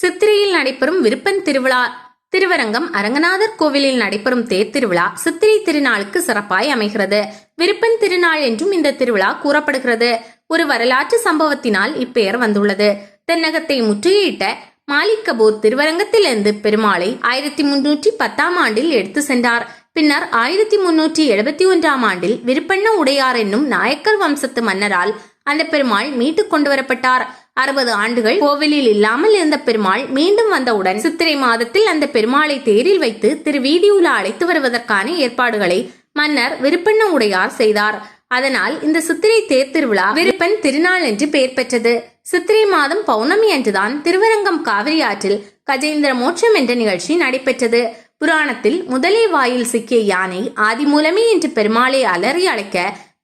சித்திரையில் நடைபெறும் விருப்பன் திருவிழா. திருவரங்கம் அரங்கநாதர் கோவிலில் நடைபெறும் தேர் திருவிழா சித்திரை திருநாளுக்கு சிறப்பாய் அமைகிறது. விருப்பன் திருநாள் என்றும் இந்த திருவிழா கூறப்படுகிறது. ஒரு வரலாற்று சம்பவத்தினால் இப்பெயர் வந்துள்ளது. தென்னகத்தை முற்றுகையிட்ட மாலிக் கபூர் திருவரங்கத்திலிருந்து பெருமாளை ஆயிரத்தி முன்னூற்றி பத்தாம் ஆண்டில் எடுத்து சென்றார். பின்னர் ஆயிரத்தி முன்னூற்றி எழுபத்தி ஒன்றாம் ஆண்டில் விருப்பண்ண உடையார் என்னும் நாயக்கர் வம்சத்து மன்னரால் அந்த பெருமாள் மீட்டுக் கொண்டு வரப்பட்டார். அறுபது ஆண்டுகள் கோவிலில் இல்லாமல் இருந்த பெருமாள் மீண்டும் வந்தவுடன் சித்திரை மாதத்தில் அந்த பெருமாளை தேரில் வைத்து திரு வீதியுலா அழைத்து வருவதற்கான ஏற்பாடுகளை மன்னர் விருப்பண்ண உடையார் செய்தார். அதனால் இந்த சித்திரை தேர் திருவிழா விருப்பன் திருநாள் என்று பெயர் பெற்றது. சித்திரை மாதம் பௌர்ணமி அன்றுதான் திருவரங்கம் காவிரி ஆற்றில் கஜேந்திர மோட்சம் என்ற நிகழ்ச்சி நடைபெற்றது. புராணத்தில் முதலே வாயில் சிக்கிய யானை ஆதிமூலமே என்று பெருமாளை அலறி அழைக்க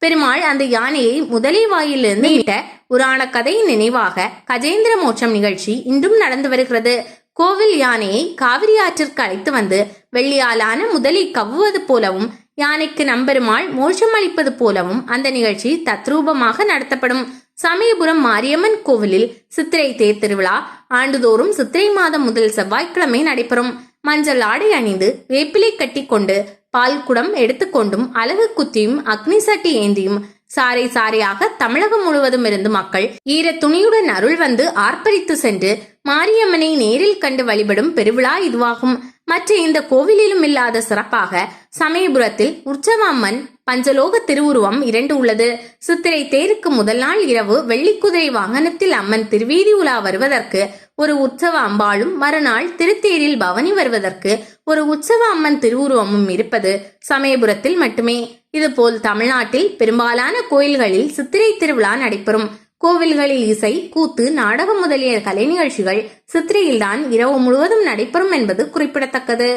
பெருமாள் அந்த யானையை முதலை வாயிலிருந்து புராண கதையின் நினைவாக கஜேந்திர மோட்சம் நிகழ்ச்சி இன்றும் நடந்து வருகிறது. கோவில் யானையை காவிரி ஆற்றிற்கு அழைத்து வந்து வெள்ளியாலான முதலை கவ்வுவது போலவும் யானைக்கு நம்பெருமாள் மோட்சம் அளிப்பது போலவும் அந்த நிகழ்ச்சி தத்ரூபமாக நடத்தப்படும். சமயபுரம் மாரியம்மன் கோவிலில் சித்திரை தேர் திருவிழா ஆண்டுதோறும் சித்திரை மாதம் முதல் செவ்வாய்க்கிழமை நடைபெறும். மஞ்சள் ஆடை அணிந்து வேப்பிலை கட்டி கொண்டு பால் குடம் எடுத்துக்கொண்டும் அலகு குத்தியும் அக்னி சட்டி ஏந்தியும் சாரை சாரையாக தமிழகம் முழுவதும் இருந்து மக்கள் ஈர துணியுடன் அருள் வந்து ஆர்ப்பரித்து சென்று மாரியம்மனை நேரில் கண்டு வழிபடும் பெருவிழா இதுவாகும். மற்ற இந்த கோவிலிலும் இல்லாத சிறப்பாக சமயபுரத்தில் உற்சவ அம்மன் பஞ்சலோக திருவுருவம் இரண்டு உள்ளது. சித்திரை தேருக்கு முதல் நாள் இரவு வெள்ளிக்குதிரை வாகனத்தில் அம்மன் திருவீதி உலா வருவதற்கு ஒரு உற்சவ அம்பாளும் மறுநாள் திருத்தேரில் பவனி வருவதற்கு ஒரு உற்சவ அம்மன் திருவுருவமும் இருப்பது சமயபுரத்தில் மட்டுமே. இதுபோல் தமிழ்நாட்டில் பெரும்பாலான கோயில்களில் சித்திரை திருவிழா நடைபெறும். கோவில்களில் இசை கூத்து நாடகம் முதலிய கலை நிகழ்ச்சிகள் சித்திரையில்தான் இரவு முழுவதும் நடைபெறும் என்பது குறிப்பிடத்தக்கது.